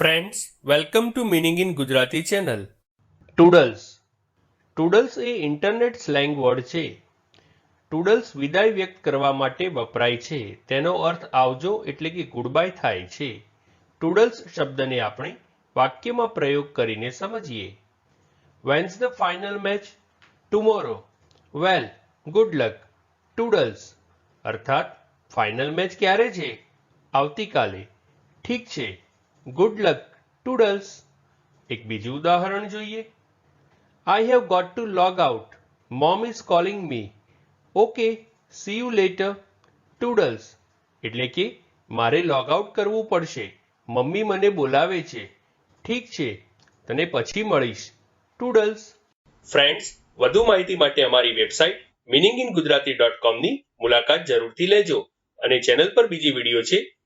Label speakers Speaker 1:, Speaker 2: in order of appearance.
Speaker 1: Friends welcome to meaning in Gujarati channel toodles toodles A internet slang word છે. Toodles વિદાય વ્યક્ત કરવા માટે વપરાય છે. તેનો અર્થ આવજો એટલે કે ગુડબાય થાય છે. ટુડલ્સ શબ્દને આપણે વાક્યમાં પ્રયોગ કરીને સમજીએ. When's the final match tomorrow well good luck toodles અર્થાત ફાઇનલ મેચ ક્યારે છે? આવતીકાલે. ઠીક છે. ગુડ લક ટુડલ્સ એક બીજું ઉદાહરણ જોઈએ. I have got to log out mom is calling me okay see you later toodles એટલે કે મારે લોગ આઉટ કરવું પડશે. મમ્મી મને બોલાવે છે. ઠીક છે, તને પછી મળીશ. ટુડલ્સ ફ્રેન્ડ્સ વધુ માહિતી માટે અમારી website meaning in Gujarati dot કોમની મુલાકાત જરૂરથી લેજો. અને ચેનલ પર બીજી વીડિયો છે